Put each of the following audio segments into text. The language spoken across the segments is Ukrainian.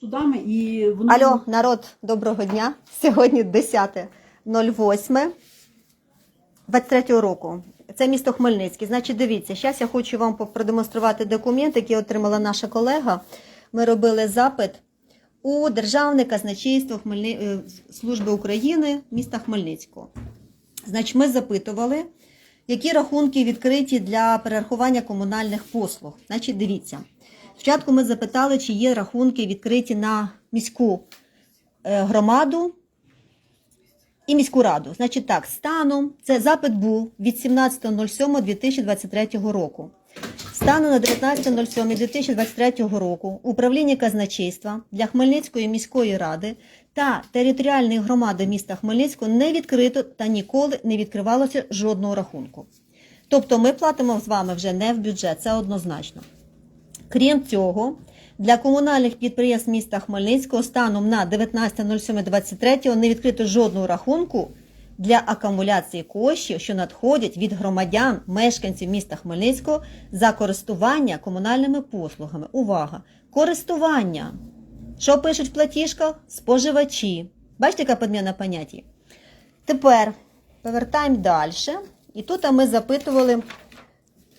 судами і вони Алло, народ, доброго дня. Сьогодні 10.08 23 року. Це місто Хмельницький. Значить, дивіться, зараз я хочу вам продемонструвати документ, який отримала наша колега. Ми робили запит у Державне казначейство Хмельни... е, Служби України міста Хмельницького. Значить, ми запитували, які рахунки відкриті для перерахування комунальних послуг. Значить, дивіться. Спочатку ми запитали, чи є рахунки відкриті на міську е, громаду і міську раду. Значить так, станом це запит був від 17.07.2023 року. Станом на 19.07.2023 року управління казначейства для Хмельницької міської ради та територіальної громади міста Хмельницького не відкрито та ніколи не відкривалося жодного рахунку. Тобто ми платимо з вами вже не в бюджет, це однозначно. Крім цього, для комунальних підприємств міста Хмельницького станом на 19.07.23 не відкрито жодного рахунку для акумуляції коштів, що надходять від громадян, мешканців міста Хмельницького за користування комунальними послугами. Увага! Користування. Що пишуть в платіжках? Споживачі. Бачите, яка підміна поняття? Тепер повертаємо далі. І тут ми запитували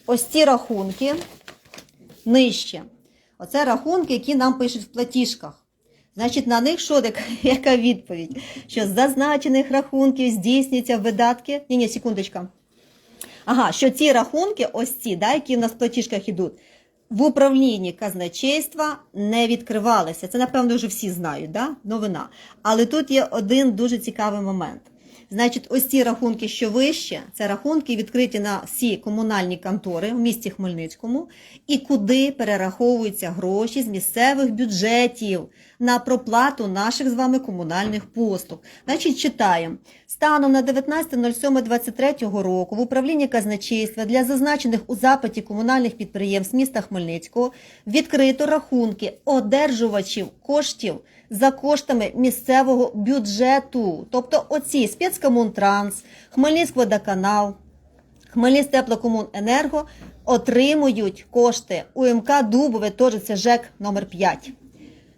ось ці рахунки нижче. Оце рахунки, які нам пишуть в платіжках. Значить, на них що так, яка відповідь? Що з зазначених рахунків здійснюються видатки. Ні, ні, секундочка. Ага, що ці рахунки, ось ці, да, які в нас в платіжках йдуть, в управлінні казначейства не відкривалися. Це, напевно, вже всі знають, да? новина. Але тут є один дуже цікавий момент. Значить, ось ці рахунки, що вище, це рахунки відкриті на всі комунальні контори в місті Хмельницькому, і куди перераховуються гроші з місцевих бюджетів на проплату наших з вами комунальних послуг. Значить, читаємо. Станом на 19.07.23 року в управлінні казначейства для зазначених у запиті комунальних підприємств міста Хмельницького відкрито рахунки одержувачів коштів за коштами місцевого бюджету. Тобто оці спецкомунтранс, Хмельницькводоканал, Хмельницьтеплокомуненерго отримують кошти УМК Дубове, теж це ЖЕК номер 5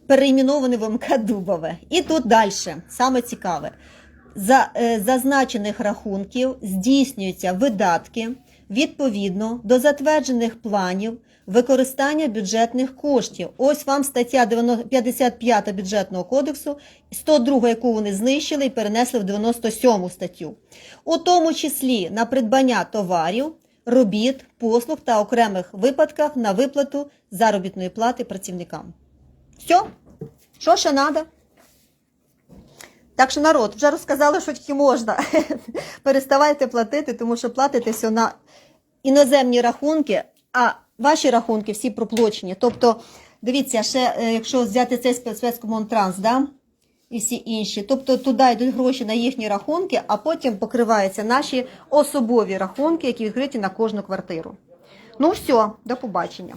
переіменований в МК Дубове. І тут далі, саме цікаве. За е, зазначених рахунків здійснюються видатки відповідно до затверджених планів використання бюджетних коштів. Ось вам стаття 90 55 бюджетного кодексу, 102, яку вони знищили і перенесли в 97 статтю. У тому числі на придбання товарів, робіт, послуг та окремих випадках на виплату заробітної плати працівникам. Все? Що ще треба? Так що народ, вже розказали, що тільки можна. Переставайте платити, тому що платите все на іноземні рахунки, а ваші рахунки всі проплачені. Тобто, дивіться, ще е, якщо взяти цей спец- спецкомунтранс, да? і всі інші. Тобто туди йдуть гроші на їхні рахунки, а потім покриваються наші особові рахунки, які відкриті на кожну квартиру. Ну все, до побачення.